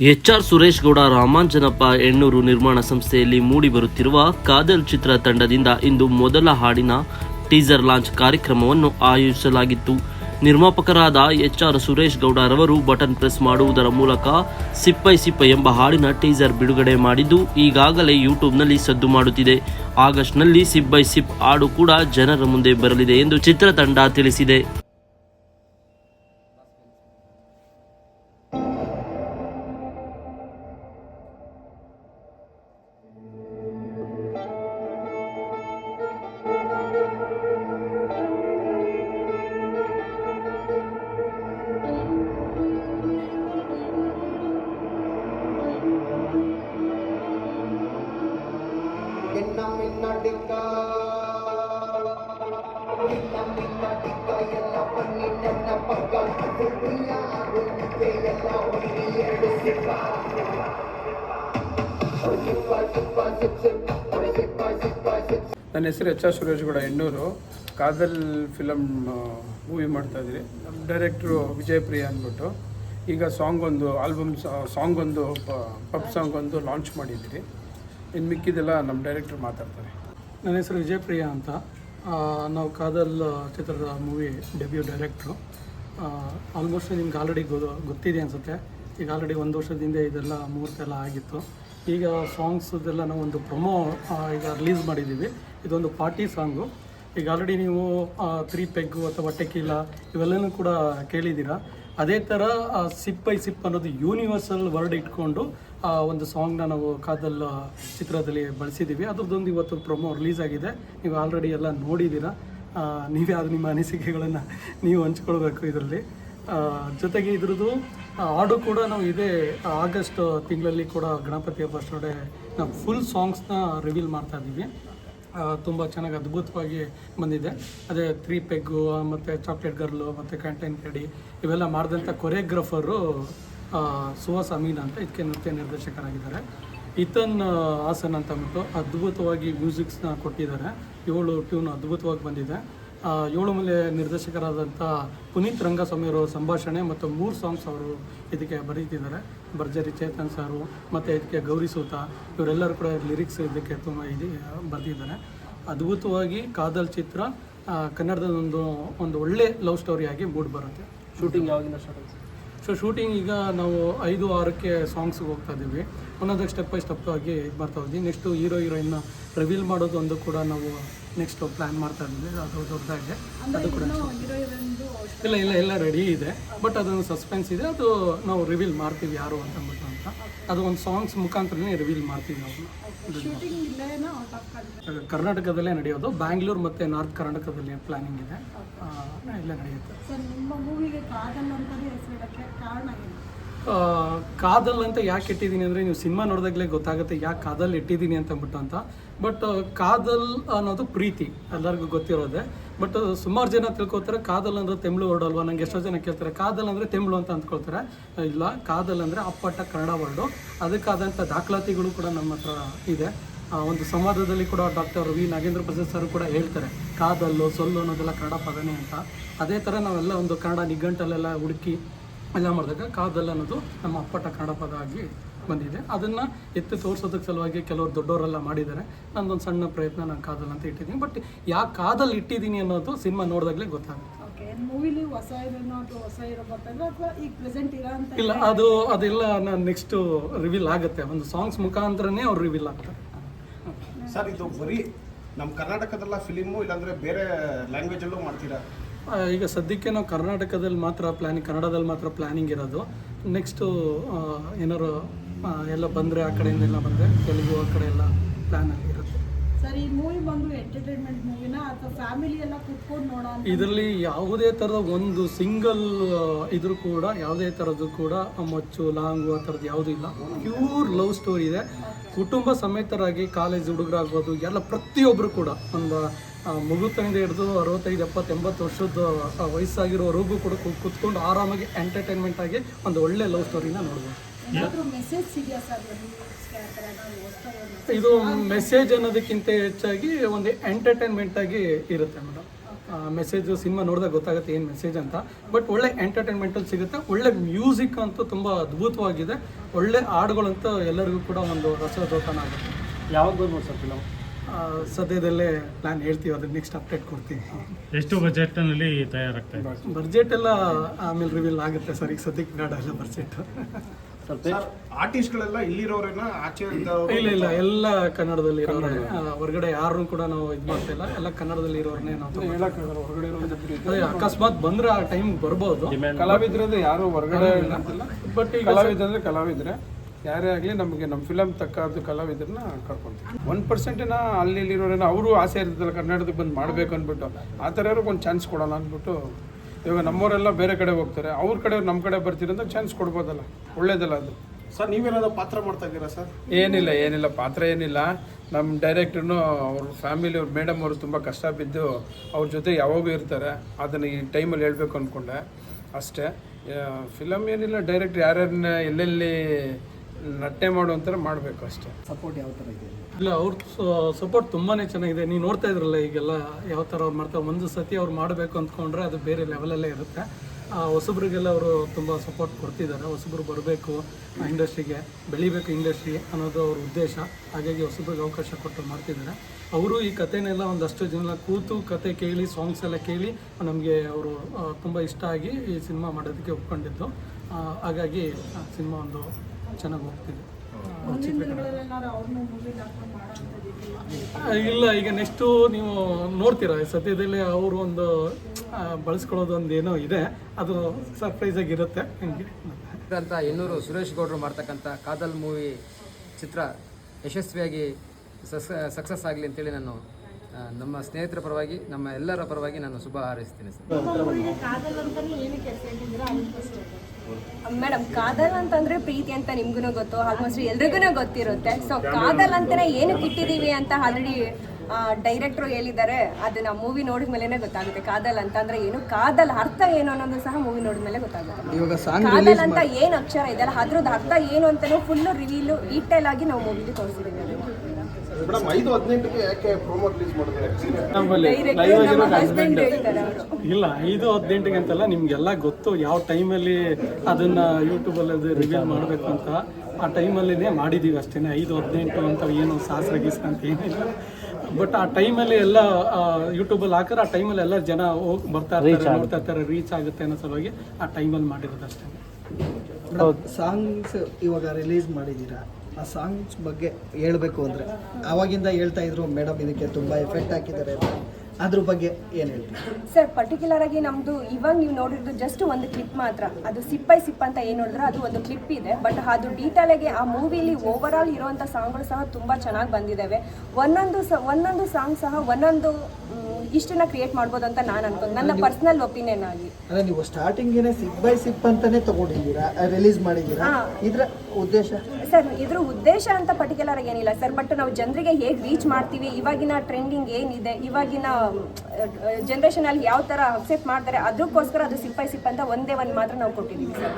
H R Suresh Gowda Ramanjanappa Ennur ನಿರ್ಮಾಣ ಸಂಸ್ಥೆಯಲ್ಲಿ ಮೂಡಿಬರುತ್ತಿರುವ ಕಾದಲ್ ಚಿತ್ರ ತಂಡದಿಂದ ಇಂದು ಮೊದಲ ಹಾಡಿನ ಟೀಸರ್ ಲಾಂಚ್ ಕಾರ್ಯಕ್ರಮವನ್ನು ಆಯೋಜಿಸಲಾಗಿತ್ತು. ನಿರ್ಮಾಪಕರಾದ ಎಚ್ ಆರ್ ಸುರೇಶ್ ಗೌಡರವರು ಬಟನ್ ಪ್ರೆಸ್ ಮಾಡುವುದರ ಮೂಲಕ ಸಿಪ್ಪೈ ಸಿಪ್ಪೈ ಎಂಬ ಹಾಡಿನ ಟೀಸರ್ ಬಿಡುಗಡೆ ಮಾಡಿದ್ದು ಈಗಾಗಲೇ ಯೂಟ್ಯೂಬ್ನಲ್ಲಿ ಸದ್ದು ಮಾಡುತ್ತಿದೆ. ಆಗಸ್ಟ್ನಲ್ಲಿ ಸಿಪ್ ಬೈ ಸಿಪ್ ಹಾಡು ಕೂಡ ಜನರ ಮುಂದೆ ಬರಲಿದೆ ಎಂದು ಚಿತ್ರತಂಡ ತಿಳಿಸಿದೆ. ನಿನ್ನ ಹೆಸರು H R Suresh Gowda ಎಣ್ಣೂರು Kaadhal film movie ಮಾಡ್ತಾ ಇದ್ದೀರಿ ನಮ್ಮ ಡೈರೆಕ್ಟ್ರು ವಿಜಯ್ ಪ್ರಿಯ ಅಂದ್ಬಿಟ್ಟು. ಈಗ ಸಾಂಗ್ ಒಂದು, ಆಲ್ಬಮ್ ಸಾಂಗ್ ಒಂದು ಪಬ್ ಸಾಂಗ್ ಒಂದು ಲಾಂಚ್ ಮಾಡಿದ್ದೀರಿ. ಇನ್ನು ಮಿಕ್ಕಿದೆಲ್ಲ ನಮ್ಮ ಡೈರೆಕ್ಟರ್ ಮಾತಾಡ್ತಾರೆ. ನನ್ನ ಹೆಸರು ವಿಜಯಪ್ರಿಯ ಅಂತ. ನಾವು ಕಾದಲ್ ಚಿತ್ರದ ಮೂವಿ ಡೆಬ್ಯೂ ಡೈರೆಕ್ಟ್ರು. ಆಲ್ಮೋಸ್ಟ್ ನಿಮ್ಗೆ ಆಲ್ರೆಡಿ ಗೊ ಗೊತ್ತಿದೆ ಅನಿಸುತ್ತೆ. ಈಗ ಆಲ್ರೆಡಿ ಒಂದು ವರ್ಷದಿಂದ ಇದೆಲ್ಲ ಮುಹೂರ್ತ ಎಲ್ಲ ಆಗಿತ್ತು. ಈಗ ಸಾಂಗ್ಸದೆಲ್ಲ ನಾವು ಒಂದು ಪ್ರೊಮೋ ಈಗ ರಿಲೀಸ್ ಮಾಡಿದ್ದೀವಿ. ಇದೊಂದು ಪಾರ್ಟಿ ಸಾಂಗು ಈಗ ಆಲ್ರೆಡಿ ನೀವು ತ್ರೀ ಪೆಗ್ಗು ಅಥವಾ ಟೆಕಿಲ ಇವೆಲ್ಲನೂ ಕೂಡ ಕೇಳಿದ್ದೀರಾ? ಅದೇ ಥರ ಸಿಪ್ ಬೈ ಸಿಪ್ ಅನ್ನೋದು ಯೂನಿವರ್ಸಲ್ ವರ್ಡ್ ಇಟ್ಕೊಂಡು, ಆ, ಒಂದು ಸಾಂಗ್ನ ನಾವು ಕಾದಲ್ ಚಿತ್ರದಲ್ಲಿ ಬಳಸಿದ್ದೀವಿ ಅದ್ರದ್ದೊಂದು ಇವತ್ತು ಪ್ರೊಮೋ ರಿಲೀಸ್ ಆಗಿದೆ. ನೀವು ಆಲ್ರೆಡಿ ಎಲ್ಲ ನೋಡಿದ್ದೀರಾ ನೀವೇ ಅದು ನಿಮ್ಮ ಅನಿಸಿಕೆಗಳನ್ನು ನೀವು ಹಂಚ್ಕೊಳ್ಬೇಕು ಇದರಲ್ಲಿ. ಜೊತೆಗೆ ಇದ್ರದ್ದು ಹಾಡು ಕೂಡ ನಾವು ಇದೇ ಆಗಸ್ಟ್ ತಿಂಗಳಲ್ಲಿ ಕೂಡ ಗಣಪತಿ ಹಬ್ಬ ಅಷ್ಟೊಡೆ ನಾವು ಫುಲ್ ಸಾಂಗ್ಸ್ನ ರಿವೀಲ್ ಮಾಡ್ತಾ ಇದ್ದೀವಿ. ತುಂಬ ಚೆನ್ನಾಗಿ ಅದ್ಭುತವಾಗಿ ಬಂದಿದೆ. ಅದೇ ತ್ರೀ ಪೆಗ್ಗು ಮತ್ತು ಚಾಕ್ಲೇಟ್ ಗರ್ಲು ಮತ್ತು ಕ್ಯಾಂಟೈನ್ ಕಡಿ, ಇವೆಲ್ಲ ಮಾಡಿದಂಥ ಕೊರಿಯೋಗ್ರಫರು ಸುಹಾಸ್ ಅಮೀನ್ ಅಂತ ಇದಕ್ಕೆ ನೃತ್ಯ ನಿರ್ದೇಶಕರಾಗಿದ್ದಾರೆ. ಇತನ್ ಹಾಸನ್ ಅಂತ ಅಂದ್ಬಿಟ್ಟು ಅದ್ಭುತವಾಗಿ ಮ್ಯೂಸಿಕ್ಸ್ನ ಕೊಟ್ಟಿದ್ದಾರೆ. ಏಳು ಟ್ಯೂನ್ ಅದ್ಭುತವಾಗಿ ಬಂದಿದೆ. ಏಳು ಮಲೆ ನಿರ್ದೇಶಕರಾದಂಥ ಪುನೀತ್ ರಂಗಸ್ವಾಮಿ ಅವರು ಸಂಭಾಷಣೆ ಮತ್ತು ಮೂರು ಸಾಂಗ್ಸ್ ಅವರು ಇದಕ್ಕೆ ಬರೀತಿದ್ದಾರೆ. ಭರ್ಜರಿ ಚೇತನ್ ಸಾರು ಮತ್ತು ಇದಕ್ಕೆ ಗೌರಿ ಸೂತ ಇವರೆಲ್ಲರೂ ಕೂಡ ಲಿರಿಕ್ಸ್ ಇದಕ್ಕೆ ತುಂಬ ಇದು ಬರೆದಿದ್ದಾರೆ. ಅದ್ಭುತವಾಗಿ ಕಾದಲ್ ಚಿತ್ರ ಕನ್ನಡದೊಂದು ಕನ್ನಡದ ಒಂದು ಒಂದು ಒಳ್ಳೆ ಲವ್ ಸ್ಟೋರಿಯಾಗಿ ಮೂಡ್ ಬರುತ್ತೆ. ಶೂಟಿಂಗ್ ಯಾವಾಗಿಂದ ಸ್ಟಾರ್ಟ್ ಸೊ ಶೂಟಿಂಗ್ ಈಗ ನಾವು ಐದು ಆರಕ್ಕೆ ಸಾಂಗ್ಸ್ಗೆ ಹೋಗ್ತಾ ಇದ್ದೀವಿ. ಒಂದೊಂದಕ್ಕೆ ಸ್ಟೆಪ್ ಬೈ ಸ್ಟೆಪ್ ಆಗಿ ಇದು ಮಾಡ್ತಾ ಇದ್ದೀವಿ ನೆಕ್ಸ್ಟು ಹೀರೋ ಹೀರೋಯಿನ್ನ ರಿವೀಲ್ ಮಾಡೋದು ಒಂದು ಕೂಡ ನಾವು ನೆಕ್ಸ್ಟ್ ಪ್ಲ್ಯಾನ್ ಮಾಡ್ತಾ ಇದ್ದೀವಿ ಅದು ದೊಡ್ಡದಾಗಿದೆ. ಅದು ಕೂಡ ಇಲ್ಲ ಇಲ್ಲ ಎಲ್ಲ ರೆಡಿ ಇದೆ. ಬಟ್ ಅದೊಂದು ಸಸ್ಪೆನ್ಸ್ ಇದೆ. ಅದು ನಾವು ರಿವೀಲ್ ಮಾಡ್ತೀವಿ ಯಾರು ಅಂತ ಅಂದ್ಬಿಟ್ಟು ಅಂತ. ಅದು ಒಂದು ಸಾಂಗ್ಸ್ ಮುಖಾಂತರನೇ ರಿವೀಲ್ ಮಾಡ್ತೀವಿ ನಾವು. ಕರ್ನಾಟಕದಲ್ಲೇ ನಡೆಯೋದು. ಬ್ಯಾಂಗ್ಳೂರ್ ಮತ್ತು ನಾರ್ತ್ ಕರ್ನಾಟಕದಲ್ಲಿ ಪ್ಲಾನಿಂಗ್ ಇದೆ. ಎಲ್ಲ ಇಲ್ಲೇ ನಡೆಯುತ್ತೆ. ಕಾದಲ್ ಅಂತ ಯಾಕೆ ಇಟ್ಟಿದ್ದೀನಿ ಅಂದರೆ ನೀವು ಸಿನಿಮಾ ನೋಡಿದಾಗಲೇ ಗೊತ್ತಾಗುತ್ತೆ ಯಾಕೆ ಕಾದಲ್ ಇಟ್ಟಿದ್ದೀನಿ ಅಂತ ಅಂದ್ಬಿಟ್ಟು ಅಂತ. ಬಟ್ ಕಾದಲ್ ಅನ್ನೋದು ಪ್ರೀತಿ, ಎಲ್ಲರಿಗೂ ಗೊತ್ತಿರೋದೆ. ಬಟ್ ಸುಮಾರು ಜನ ತಿಳ್ಕೊತಾರೆ ಕಾದಲ್ ಅಂದರೆ ತೆಮ್ಳು ವರ್ಡ್ ಅಲ್ವಾ? ನಂಗೆ ಎಷ್ಟೋ ಜನ ಕೇಳ್ತಾರೆ, ಕಾದಲ್ ಅಂದರೆ ತೆಮ್ಳು ಅಂತ ಅಂದ್ಕೊಳ್ತಾರೆ. ಇಲ್ಲ, ಕಾದಲ್ ಅಂದರೆ ಅಪ್ಪಟ ಕನ್ನಡ ವರ್ಡು. ಅದಕ್ಕಾದಂಥ ದಾಖಲಾತಿಗಳು ಕೂಡ ನಮ್ಮ ಹತ್ರ ಇದೆ. ಒಂದು ಸಂವಾದದಲ್ಲಿ ಕೂಡ doctor V Nagendra Prasad sir ಕೂಡ ಹೇಳ್ತಾರೆ, ಕಾದಲ್ಲು, ಸೊಲ್ಲು ಅನ್ನೋದೆಲ್ಲ ಕನ್ನಡ ಪದನೇ ಅಂತ. ಅದೇ ಥರ ನಾವೆಲ್ಲ ಒಂದು ಕನ್ನಡ ನಿಘಂಟಲ್ಲೆಲ್ಲ ಹುಡುಕಿ ಎಲ್ಲ ಮಾಡಿದಾಗ ಕಾದಲ್ ಅನ್ನೋದು ನಮ್ಮ ಅಪ್ಪಟ ಕನ್ನಡ ಪದ ಆಗಿ ಬಂದಿದೆ. ಅದನ್ನು ಎತ್ತಿ ತೋರಿಸೋದಕ್ಕೆ ಸಲುವಾಗಿ ಕೆಲವರು ದೊಡ್ಡವರೆಲ್ಲ ಮಾಡಿದ್ದಾರೆ. ನಂದೊಂದು ಸಣ್ಣ ಪ್ರಯತ್ನ ನಾನು ಕಾದಲ್ ಅಂತ ಇಟ್ಟಿದ್ದೀನಿ. ಬಟ್ ಯಾಕೆ ಕಾದಲ್ ಇಟ್ಟಿದ್ದೀನಿ ಅನ್ನೋದು ಸಿನಿಮಾ ನೋಡಿದಾಗಲೇ ಗೊತ್ತಾಗುತ್ತೆ. ಇಲ್ಲ ಅದು ಅದೆಲ್ಲ ನಾನು ನೆಕ್ಸ್ಟು ರಿವೀಲ್ ಆಗುತ್ತೆ. ಒಂದು ಸಾಂಗ್ಸ್ ಮುಖಾಂತರನೇ ಅವ್ರು ರಿವೀಲ್ ಆಗ್ತಾರೆ. ಸರ್ ಇದು ಬರೀ ನಮ್ಮ ಕರ್ನಾಟಕದಲ್ಲ ಫಿಲಿಮು ಇಲ್ಲಾಂದ್ರೆ ಬೇರೆ ಲ್ಯಾಂಗ್ವೇಜಲ್ಲೂ ಮಾಡ್ತೀರಾ? ಈಗ ಸದ್ಯಕ್ಕೆ ನಾವು ಕರ್ನಾಟಕದಲ್ಲಿ ಮಾತ್ರ ಪ್ಲ್ಯಾನಿಂಗ್ ಕನ್ನಡದಲ್ಲಿ ಮಾತ್ರ ಪ್ಲ್ಯಾನಿಂಗ್ ಇರೋದು. ನೆಕ್ಸ್ಟು ಏನಾರು ಎಲ್ಲ ಬಂದರೆ ಆ ಕಡೆಯಿಂದ ಎಲ್ಲ ಬಂದರೆ ತೆಲುಗು ಆ ಕಡೆ ಎಲ್ಲ ಪ್ಲ್ಯಾನ್ ಆಗಿರುತ್ತೆ. ಸರ್ ಈ ಮೂವಿ ಬಂದು ಎಂಟರ್ಟೈನ್ಮೆಂಟ್ ಮೂವಿನ ಅಥವಾ ಫ್ಯಾಮಿಲಿ ಎಲ್ಲ ಕುತ್ಕೊಂಡು ನೋಡೋ ಅಂತ ಇದರಲ್ಲಿ ಯಾವುದೇ ಥರದ ಒಂದು ಸಿಂಗಲ್ ಇದ್ರೂ ಕೂಡ ಯಾವುದೇ ಥರದ್ದು ಕೂಡ ಮಚ್ಚು ಲಾಂಗು ಆ ಥರದ್ದು ಯಾವುದೂ ಇಲ್ಲ. ಪ್ಯೂರ್ ಲವ್ ಸ್ಟೋರಿ ಇದೆ. ಕುಟುಂಬ ಸಮೇತರಾಗಿ ಕಾಲೇಜ್ ಹುಡುಗರಾಗ್ಬೋದು ಎಲ್ಲ ಪ್ರತಿಯೊಬ್ಬರು ಕೂಡ ಒಂದು ಮಗುತನಿಂದ ಹಿಡಿದು ಅರವತ್ತೈದು ಎಪ್ಪತ್ತು ಎಂಬತ್ತು ವರ್ಷದ ವಯಸ್ಸಾಗಿರೋರಿಗೂ ವಯಸ್ಸಾಗಿರೋವರೆಗೂ ಕೂಡ ಕುತ್ಕೊಂಡು ಆರಾಮಾಗಿ ಎಂಟರ್ಟೈನ್ಮೆಂಟ್ ಆಗಿ ಒಂದು ಒಳ್ಳೆ ಲವ್ ಸ್ಟೋರಿನ ನೋಡ್ಬೋದು. ಇದು ಮೆಸೇಜ್ ಅನ್ನೋದಕ್ಕಿಂತ ಹೆಚ್ಚಾಗಿ ಒಂದು ಎಂಟರ್ಟೈನ್ಮೆಂಟ್ ಆಗಿ ಇರುತ್ತೆ ಮೇಡಮ್ ಮೆಸೇಜ್ ಸಿನಿಮಾ ನೋಡಿದಾಗ ಗೊತ್ತಾಗುತ್ತೆ ಏನು ಮೆಸೇಜ್ ಅಂತ. ಬಟ್ ಒಳ್ಳೆ ಎಂಟರ್ಟೈನ್ಮೆಂಟಲ್ಲಿ ಸಿಗುತ್ತೆ. ಒಳ್ಳೆ ಮ್ಯೂಸಿಕ್ ಅಂತೂ ತುಂಬ ಅದ್ಭುತವಾಗಿದೆ. ಒಳ್ಳೆ ಹಾಡುಗಳಂತೂ ಎಲ್ಲರಿಗೂ ಕೂಡ ಒಂದು ರಸದೋತನ ಆಗುತ್ತೆ. ಯಾವಾಗ ಬರ್ಬೋದು ಸರ್ ಫಿಲಮ್ ಸದ್ಯದಲ್ಲೇ ಪ್ಲಾನ್ ಹೇಳ್ತೀವಿ ಅದನ್ನ ನೆಕ್ಸ್ಟ್ ಅಪ್ಡೇಟ್ ಕೊಡ್ತೀವಿ. ಎಷ್ಟು ಬಜೆಟ್ನಲ್ಲಿ ತಯಾರಾಗ್ತಾ ಇದೆ? ಬಜೆಟ್ ಎಲ್ಲ ಆಮೇಲೆ ರಿವೀಲ್ ಆಗುತ್ತೆ ಸರ್ ಈಗ ಸದ್ಯಕ್ಕೆ ಬೇಡ ಎಲ್ಲ ಸರ್ ಆರ್ಟಿಸ್ಟ್ಗಳೆಲ್ಲ ಇಲ್ಲಿರೋರೇನ ಆಚೆ? ಇಲ್ಲ ಇಲ್ಲ ಎಲ್ಲ ಕನ್ನಡದಲ್ಲಿ ಇರೋರೇ. ಹೊರಗಡೆ ಯಾರು ಕೂಡ ನಾವು ಇದು ಮಾಡ್ತಿಲ್ಲ ಎಲ್ಲ ಕನ್ನಡದಲ್ಲಿ ಇರೋರನ್ನೇ ನಾವು. ಅಕಸ್ಮಾತ್ ಬಂದ್ರೆ ಆ ಟೈಮ್ ಬರ್ಬೋದು. ಕಲಾವಿದ್ರದ್ದು ಯಾರು ಹೊರಗಡೆ ಅಂತಿಲ್ಲ ಬಟ್ ಈಗ ಕಲಾವಿದ್ರೆ ಕಲಾವಿದ್ರೆ. ಯಾರೇ ಆಗಲಿ ನಮಗೆ ನಮ್ಮ ಫಿಲಮ್ ತಕ್ಕಾದ ಕಲಾವಿದ್ರನ್ನ ಕರ್ಕೊಂತೀವಿ. ಒನ್ ಪರ್ಸೆಂಟಿನ ಅಲ್ಲಿ ಇಲ್ಲಿರೋರೇನೋ ಅವರು ಆಸೆ ಇರ್ತದಲ್ಲ ಕರ್ನಾಟಕಕ್ಕೆ ಬಂದು ಮಾಡಬೇಕು ಅಂದ್ಬಿಟ್ಟು. ಆ ಥರ ಒಂದು ಚಾನ್ಸ್ ಕೊಡೋಣ ಅಂದ್ಬಿಟ್ಟು ಇವಾಗ ನಮ್ಮವರೆಲ್ಲ ಬೇರೆ ಕಡೆ ಹೋಗ್ತಾರೆ. ಅವ್ರ ಕಡೆ ನಮ್ಮ ಕಡೆ ಬರ್ತೀರಂತ ಚಾನ್ಸ್ ಕೊಡ್ಬೋದಲ್ಲ. ಒಳ್ಳೇದಲ್ಲ ಅದು. ಸರ್ ನೀವೇನಾದ್ರು ಪಾತ್ರ ಮಾಡ್ತಾ ಇದ್ದೀರಾ ಸರ್? ಏನಿಲ್ಲ ಏನಿಲ್ಲ. ಪಾತ್ರ ಏನಿಲ್ಲ. ನಮ್ಮ ಡೈರೆಕ್ಟ್ರು ಅವ್ರ ಫ್ಯಾಮಿಲಿ ಅವ್ರ ಮೇಡಮ್ ಅವರು ತುಂಬ ಕಷ್ಟ ಬಿದ್ದು ಅವ್ರ ಜೊತೆ ಯಾವಾಗೂ ಇರ್ತಾರೆ. ಅದನ್ನು ಈ ಟೈಮಲ್ಲಿ ಹೇಳಬೇಕು ಅಂದ್ಕೊಂಡೆ ಅಷ್ಟೇ. ಫಿಲಮ್ ಏನಿಲ್ಲ. ಡೈರೆಕ್ಟ್ ಯಾರ್ಯಾರನ್ನ ಎಲ್ಲೆಲ್ಲಿ ನಟನೆ ಮಾಡುವಂಥರ ಮಾಡಬೇಕು ಅಷ್ಟೇ. ಸಪೋರ್ಟ್ ಯಾವ ಥರ ಇದೆ? ಇಲ್ಲ ಅವ್ರ ಸಪೋರ್ಟ್ ತುಂಬಾನೇ ಚೆನ್ನಾಗಿದೆ. ನೀವು ನೋಡ್ತಾ ಇದ್ರಲ್ಲ ಈಗೆಲ್ಲ ಯಾವ ಥರ ಅವ್ರು ಮಾಡ್ತಾರೆ ಒಂದು ಸತಿ ಅವ್ರು ಮಾಡಬೇಕು ಅಂದ್ಕೊಂಡ್ರೆ ಅದು ಬೇರೆ ಲೆವೆಲಲ್ಲೇ ಇರುತ್ತೆ. ಆ, ಹೊಸಬ್ರಿಗೆಲ್ಲ ಅವರು ತುಂಬ ಸಪೋರ್ಟ್ ಕೊಡ್ತಿದ್ದಾರೆ. ಹೊಸಬ್ರು ಬರಬೇಕು ಇಂಡಸ್ಟ್ರಿಗೆ ಬೆಳಿಬೇಕು ಇಂಡಸ್ಟ್ರಿ ಅನ್ನೋದು ಅವ್ರ ಉದ್ದೇಶ. ಹಾಗಾಗಿ ಹೊಸಬ್ರಿಗೆ ಅವಕಾಶ ಕೊಟ್ಟು ಮಾಡ್ತಿದ್ದಾರೆ. ಅವರು ಈ ಕಥೆನೆಲ್ಲ ಒಂದಷ್ಟು ಜನ ಕೂತು ಕತೆ ಕೇಳಿ ಸಾಂಗ್ಸ್ ಎಲ್ಲ ಕೇಳಿ ನಮಗೆ ಅವರು ತುಂಬ ಇಷ್ಟ ಆಗಿ ಈ ಸಿನಿಮಾ ಮಾಡೋದಕ್ಕೆ ಒಪ್ಕೊಂಡಿದ್ದು. ಆ, ಹಾಗಾಗಿ ಸಿನಿಮಾ ಒಂದು ಚೆನ್ನಾಗಿ ಹೋಗ್ತಿದೆ ಇಲ್ಲ ಈಗ ನೆಕ್ಸ್ಟು ನೀವು ನೋಡ್ತೀರಾ ಸದ್ಯದಲ್ಲಿ ಅವರು ಒಂದು ಬಳಸ್ಕೊಳ್ಳೋದೊಂದು ಬಳಸ್ಕೊಳ್ಳೋದು ಒಂದು ಏನೋ ಇದೆ ಅದು ಸರ್ಪ್ರೈಸ್ ಆಗಿರುತ್ತೆ ನಿಮಗೆ? ಅಂತ ಎನ್ನೂರು ಸುರೇಶ್ ಗೌಡರು ಮಾಡ್ತಕ್ಕಂಥ ಕಾದಲ್ ಮೂವಿ ಚಿತ್ರ ಯಶಸ್ವಿಯಾಗಿ ಸಕ್ಸಸ್ ಆಗಲಿ ಅಂತೇಳಿ ನಾನು ನಮ್ಮ ಸ್ನೇಹಿತರ ಪರವಾಗಿ ನಮ್ಮ ಎಲ್ಲರ ಪರವಾಗಿ ನಾನು ಶುಭ ಹಾರೈಸ್ತೀನಿ ಸರ್. ಮೇಡಮ್ ಕಾದಲ್ ಅಂತಂದ್ರೆ ಪ್ರೀತಿ ಅಂತ ನಿಮ್ಗೂ ಗೊತ್ತು ಆಲ್ಮೋಸ್ಟ್ ಎಲ್ರಿಗೂ ಗೊತ್ತಿರುತ್ತೆ. ಸೊ ಕಾದಲ್ ಅಂತಾನೆ ಏನು ಕಿಟ್ಟಿದೀವಿ ಅಂತ ಆಲ್ರೆಡಿ ಡೈರೆಕ್ಟ್ರು ಹೇಳಿದ್ದಾರೆ. ಅದನ್ನ ಮೂವಿ ನೋಡಿದ ಮೇಲೆನೆ ಗೊತ್ತಾಗುತ್ತೆ. ಕಾದಲ್ ಅಂತ ಅಂದ್ರೆ ಏನು ಕಾದಲ್ ಅರ್ಥ ಏನು ಅನ್ನೋದು ಸಹ ಮೂವಿ ನೋಡಿದ ಮೇಲೆ ಗೊತ್ತಾಗುತ್ತೆ ಕಾದಲ್ ಅಂತ ಏನು ಅಕ್ಷರ ಇದೆಯಲ್ಲ ಅದ್ರದ್ದು ಅರ್ಥ ಏನು ಅಂತಾನು ಫುಲ್ ರಿವೀಲ್ ಡೀಟೇಲ್ ಆಗಿ ನಾವು ಮೂವಿಲಿ ತೋರಿಸಿದ್ದೀವಿ. ಮೇಡಮ್ ಐದು ಹದಿನೆಂಟಕ್ಕೆ ಯಾಕೆ ಪ್ರೋಮೋ ರಿಲೀಸ್ ಮಾಡಿದ್ರೆ ನಮ್ಮಲ್ಲಿ ಲೈವ್ ಆಗಿರೋ ಹಸ್ಬೆಂಡ್ ಇಲ್ಲ ಐದು ಹದಿನೆಂಟಿಗೆ ಅಂತಲ್ಲ ನಿಮಗೆಲ್ಲ ಗೊತ್ತು ಯಾವ ಟೈಮಲ್ಲಿ ಅದನ್ನ ಯೂಟ್ಯೂಬಲ್ಲಿ ಅಲ್ಲಿ ರಿವೀಲ್ ಮಾಡಬೇಕು ಅಂತ. ಆ ಟೈಮಲ್ಲಿನೇ ಮಾಡಿದ್ದೀವಿ ಅಷ್ಟೇ ಐದು ಹದಿನೆಂಟು ಅಂತ ಏನು ಸಾಹಸ ಗೀಸ್ರ ಅಂತ ಏನಿಲ್ಲ ಬಟ್ ಆ ಟೈಮಲ್ಲಿ ಎಲ್ಲ ಯೂಟ್ಯೂಬಲ್ಲಿ ಹಾಕಿದ್ರೆ ಆ ಟೈಮಲ್ಲಿ ಎಲ್ಲ ಜನ ಹೋಗಿ ಬರ್ತಾ ಇರ್ತಾರೆ ನೋಡ್ತಾ ಇರ್ತಾರೆ ರೀಚ್ ಆಗುತ್ತೆ ಅನ್ನೋ ಸಲುವಾಗಿ ಆ ಟೈಮಲ್ಲಿ ಮಾಡಿರೋದು ಅಷ್ಟೇ ಸಾಂಗ್ಸ್ ಇವಾಗ ರಿಲೀಸ್ ಮಾಡಿದ್ದೀರಾ? ಆ ಸಾಂಗ್ಸ್ ಬಗ್ಗೆ ಹೇಳಬೇಕು ಅಂದರೆ ಆವಾಗಿಂದ ಹೇಳ್ತಾ ಇದ್ರು, ಮೇಡಮ್, ಇದಕ್ಕೆ ತುಂಬ ಎಫೆಕ್ಟ್ ಹಾಕಿದ್ದಾರೆ ಅದ್ರ ಬಗ್ಗೆ ಏನು ಹೇಳ್ತೀವಿ ಸರ್ ಪರ್ಟಿಕ್ಯುಲರ್ ಆಗಿ ನಮ್ದು ಇವಾಗ ನೀವು ನೋಡಿರೋದು ಜಸ್ಟ್ ಒಂದು ಕ್ಲಿಪ್ ಮಾತ್ರ. ಅದು ಸಿಪ್ಪೈ ಸಿಪ್ಪ ಸಿಪ್ ಅಂತ ಏನು ನೋಡಿದ್ರೆ, ಅದು ಒಂದು ಕ್ಲಿಪ್ ಇದೆ. ಬಟ್ ಅದು ಡೀಟೇಲ್ ಆಗಿ ಆ ಮೂವಿಲಿ ಓವರ್ ಆಲ್ ಇರುವಂಥ ಸಾಂಗ್ಗಳು ಸಹ ತುಂಬಾ ಚೆನ್ನಾಗಿ ಬಂದಿದ್ದಾವೆ. ಒಂದೊಂದು ಸ, ಒಂದೊಂದು ಸಾಂಗ್ ಸಹ ಒಂದೊಂದು ಇಷ್ಟನ್ನ ಕ್ರಿಯೇಟ್ ಮಾಡ್ಬೋದು ಅಂತ ನಾನು ಅನ್ಕೊಂಡು. ನನ್ನ ಪರ್ಸನಲ್ ಒಪಿನಿಯನ್ ಆಗಿ ನೀವು ಸ್ಟಾರ್ಟಿಂಗ್ ಸಿಪ್ ಬೈ ಸಿಪ್ ಅಂತಾನೆ ತಗೊಂಡಿದ್ದೀರಾ? ರಿಲೀಸ್ ಮಾಡಿದ್ದೀರಾ. ಇದರ ಉದ್ದೇಶ? ಸರ್ ಇದ್ರ ಉದ್ದೇಶ ಅಂತ ಪರ್ಟಿಕ್ಯುಲರ್ ಏನಿಲ್ಲ ಸರ್ ಬಟ್ ನಾವು ಜನರಿಗೆ ಹೇಗೆ ರೀಚ್ ಮಾಡ್ತೀವಿ ಇವಾಗಿನ ಟ್ರೆಂಡಿಂಗ್ ಏನಿದೆ ಇವಾಗಿನ ಜನರೇಷನ್ ಅಲ್ಲಿ ಯಾವ ತರ ಅಕ್ಸೆಪ್ಟ್ ಮಾಡ್ತಾರೆ ಅದಕ್ಕೋಸ್ಕರ ಅದು ಸಿಪ್ ಬೈ ಸಿಪ್ ಅಂತ ಒಂದೇ ಒಂದು ಮಾತ್ರ ನಾವು ಕೊಟ್ಟಿದ್ದೀವಿ ಸರ್